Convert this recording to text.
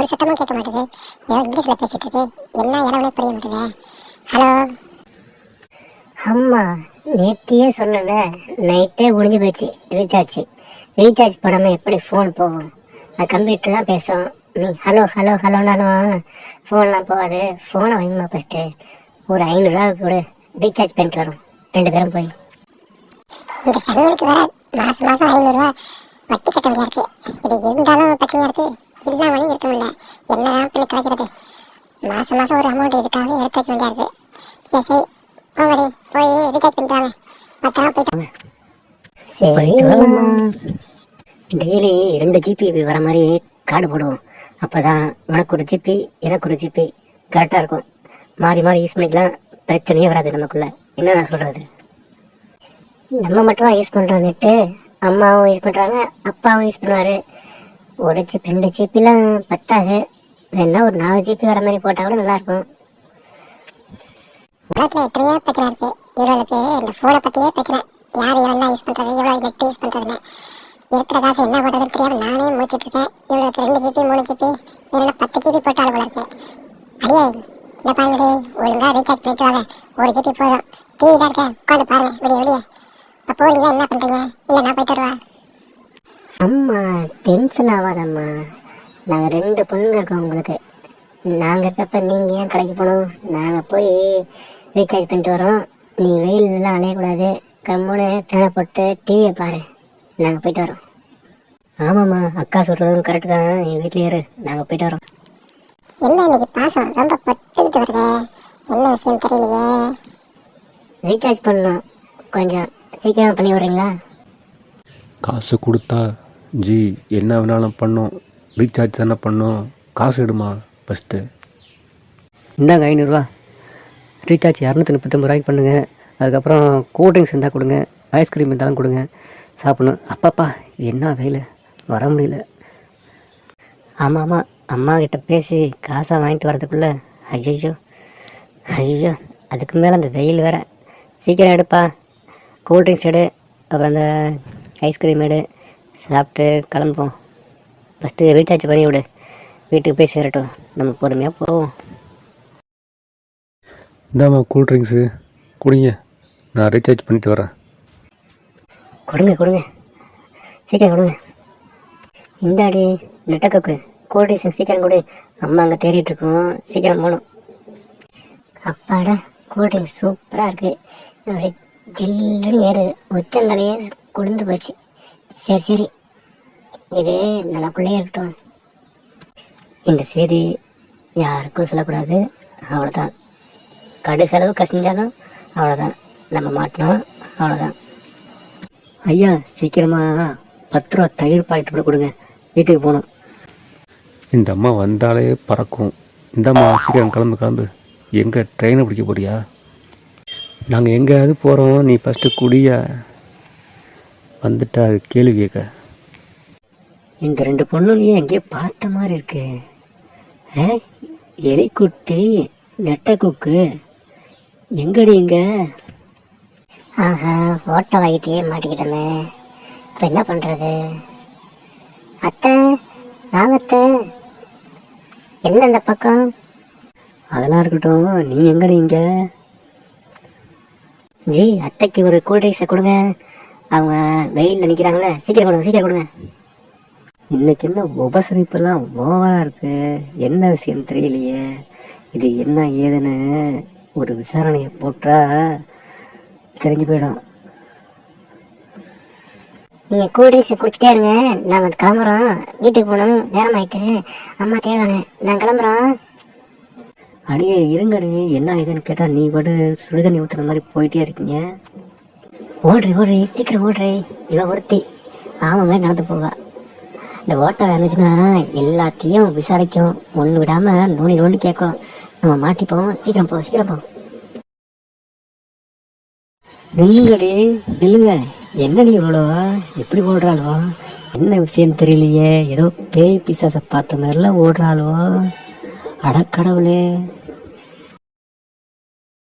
ஒரு சத்தமும் கேட்க மாட்டேது. ஏதோ இங்கிலீஷ்ல பேசிட்டு இருக்கு. என்ன இடம்னே புரிய மாட்டேதே. ஹலோ? அம்மா நேத்தியே சொன்னல நைட்டே முடிஞ்சு போச்சு ரீசார்ஜ் ரீசார்ஜ் பண்ணாமல் எப்படி ஃபோன் போகும்? அது கம்ப்யூட்டர் தான் பேசும். நீ ஹலோ ஹலோ ஹலோனாலும் ஃபோன்லாம் போகாது. ஃபோனை வாங்கிமா ஃபஸ்ட்டு ஒரு ஐநூறுரூவா கூட. ரீசார்ஜ் பண்ணிட்டு வரோம். ரெண்டு பேரும் போய். இந்த சனியனுக்கு வேற மாசம் மாசம் ஐநூறுரூவா வட்டி கட்ட வேண்டியா இருக்கு. இது இருந்தாலும் பிரச்சனையா இருக்கு? இல்லாமலையும் இருக்க முடியல. என்னதான் பண்ணி கிடைக்கிறது மாசம் மாசம் ஒரு அமௌண்ட் இதுக்காக எடுத்து வைக்க வேண்டியா இருக்கு சரி. சரி போங்கடி போய் ரீசார்ஜ் பண்ணிட்டாங்க பத்திரமா போயிட்டாங்க சரி டெய்லி ரெண்டு ஜிபி வர மாதிரி கார்டு போடுவோம். அப்பதான் உனக்கு ஒரு ஜிபி எனக்கு ஒரு ஜிபி கரெக்டாக இருக்கும். மாறி மாறி யூஸ் பண்ணிக்கலாம். பிரச்சனையே வராது நமக்குள்ள. என்ன நான் சொல்றது? நம்ம மட்டும் யூஸ் பண்ணுறோம் நெட்டு அம்மாவும் யூஸ் பண்ணுறாங்க அப்பாவும் யூஸ் பண்ணுவாரு. ஒரு ஜிபி ரெண்டு ஜிபிலாம் பத்தாது. வேணா ஒரு நாலு ஜிபி வர மாதிரி போட்டால் கூட நல்லாயிருக்கும். உலகத்தில் எத்தனையோ பிரச்சனை இருக்கு. இவர்களுக்கு இந்த ஃபோனை பற்றியே பிரச்சனை. யார் எவ்வளோ யூஸ் பண்ணுறது எவ்வளோ நெட் யூஸ் பண்ணுறதுன்னு இருக்கிற காசு என்ன பண்ணுறதுன்னு தெரியாமல் நானே முடிச்சிட்ருக்கேன் இவர்களுக்கு ரெண்டு ஜிபி மூணு ஜிபி இல்லைன்னா பத்து ஜிபி போட்டாலும் கூட இருக்கு. அடியே இந்த பாருங்கடி ஒழுங்காக ரீசார்ஜ் பண்ணிட்டு வாங்க. ஒரு ஜிபி போதும். டிவி தான் இருக்கேன். உட்காந்து பாருங்க. விடிய விடிய. அப்போ நீங்க என்ன பண்ணுறீங்க இல்லை நான் போயிட்டு வருவா? அம்மா டென்ஷன் ஆகாதம்மா நாங்கள் ரெண்டு பொண்ணுங்க இருக்கோம் உங்களுக்கு. நாங்கள் இருக்கப்ப நீங்கள் ஏன் கடைக்கு போகணும்? நாங்கள் போய் ரீசார்ஜ் பண்ணிட்டு வரோம். நீ வெயிலெலாம் அலையக்கூடாது. கம்முன்னு ஃபேனை போட்டு டிவியை பாரு. நாங்கள் போயிட்டு வரோம். ஆமாம்மா அக்கா சொல்கிறதும் கரெக்டு தான். நீ வீட்லயே இரு. நாங்கள் போயிட்டு வரோம். என்ன இன்னைக்கு பாசம்? ரொம்ப பத்துக்கிட்டு வருது. என்ன விஷயம் தெரியலையே. ரீசார்ஜ் பண்ணணும். கொஞ்சம் சீக்கிரமாக பண்ணி விட்றீங்களா? காசு கொடுத்தா ஜி என்ன வேணாலும் பண்ணோம். ரீசார்ஜ் தானே பண்ணோம். காசு எடுமா ஃபஸ்ட்டு இந்தாங்க ஐநூறுரூவா ரீசார்ஜ் இரநூத்தி முப்பத்தொம்பது ரூபாய்க்கு பண்ணுங்கள் அதுக்கப்புறம் கூல் ட்ரிங்க்ஸ் இருந்தால் கொடுங்க ஐஸ்கிரீம் இருந்தாலும் கொடுங்க. சாப்பிடணும். அப்பாப்பா என்ன வெயில் வர முடியல. ஆமாம் ஆமாம் அம்மா கிட்ட பேசி காசை வாங்கிட்டு வரதுக்குள்ளே ஐயோ ஐயோ அதுக்கு மேலே அந்த வெயில் வேற. சீக்கிரம் எடுப்பா. கூல்ட்ரிங்க்ஸ் எடு. அப்புறம் அந்த ஐஸ்கிரீம் எடு. சாப்பிட்டு கிளம்புவோம். ஃபஸ்ட்டு ரீசார்ஜ் பண்ணி விடு. வீட்டுக்கு போய் சேரட்டும். நம்ம பொறுமையாக போவோம். இந்தாம்மா கூல் ட்ரிங்க்ஸு குடிங்க. நான் ரீசார்ஜ் பண்ணிட்டு வரேன். கொடுங்க கொடுங்க. சீக்கிரம் கொடுங்க. இந்தாடி நெட்டக்கோக்கு கூல்ட்ரிங்க்ஸ் சீக்கிரம் கொடு. அம்மா அங்கே தேடிட்டு இருக்கோம். சீக்கிரம் போகணும். அப்பாடா கூல்ட்ரிங்க்ஸ் சூப்பராக இருக்குது அப்படியே ஜில்லுன்னு ஏறு உச்சந்தலையே குளிர்ந்து போச்சு. சரி சரி. இது நமக்குள்ளே இருக்கட்டும். இந்த செய்தி யாருக்கும் சொல்லக்கூடாது. அவ்வளோதான் கடுகளவு கசிஞ்சாலும் அவ்வளோதான் நம்ம மாட்டினோம் அவ்வளோதான் ஐயா சீக்கிரமாக பத்து ரூபா தயிர் பாக்கெட் கூட கொடுங்க. வீட்டுக்கு போகணும். இந்த அம்மா வந்தாலே பறக்கும். இந்தாம்மா சீக்கிரம் கிளம்பு கிளம்பு. எங்கே ட்ரெயினை பிடிக்க போறியா? நாங்கள் எங்கேயாவது போகிறோம் நீ ஃபஸ்ட்டு குடியா? வந்துட்டா அது கேள்வி கேட்க. இந்த ரெண்டு பொண்ணுலையும் எங்கேயோ பார்த்த மாதிரி இருக்கு. எலிக்குட்டி நெட்டை குக்கு. எங்கடி இங்க? ஆஹா ஓட்ட வாங்கிட்டே மாட்டிக்கிட்டோமே. இப்போ என்ன பண்ணுறது அத்தை நாகத்தை என்ன இந்த பக்கம்? அதெல்லாம் இருக்கட்டும் நீ எங்கடி இங்க? ஜி அத்தைக்கு ஒரு கூல் ட்ரிங்க்ஸை கொடுங்க. அவங்க வெயிலில் நிற்கிறாங்களே சீக்கிரம் கொடுங்க சீக்கிரம் கொடுங்க. இன்னைக்கு என்ன உபசரிப்பெல்லாம் ஓவரா இருக்கு? என்ன விஷயம் தெரியலையே. இது என்ன ஏதுன்னு ஒரு விசாரணையை போட்டா தெரிஞ்சு போயிடும். நீங்கள் கூல் ட்ரிங்க்ஸை குடிச்சிட்டே இருங்க. நாங்கள் கிளம்புறோம். வீட்டுக்கு போகணும். நேரம் ஆயிட்டு அம்மா தேடுவாங்க. நான் கிளம்புறோம். அடியே இருங்கடி. என்ன ஏதுன்னு கேட்டா நீ கூட சுடுதண்ணி ஊத்துற மாதிரி போயிட்டே இருக்கீங்க. ஓடுறி ஓடுறி சீக்கிரம் ஓடுறி. இவ ஒருத்தி மாதிரி நடந்து போவா. இந்த ஓட்டை இருந்துச்சுன்னா எல்லாத்தையும் விசாரிக்கும். ஒன்று விடாம நோண்டி நோண்டி கேட்கும். நம்ம மாட்டிப்போம். சீக்கிரம் போ சீக்கிரம் போ. நில்லுங்கடி நில்லுங்க. என்னடி இவ்வளோ? எப்படி ஓடுறாளோ? என்ன விஷயம் தெரியலையே. ஏதோ பேய் பிசாசை பார்த்த மாதிரிலாம் ஓடுறாளோ? அடக்கடவுளே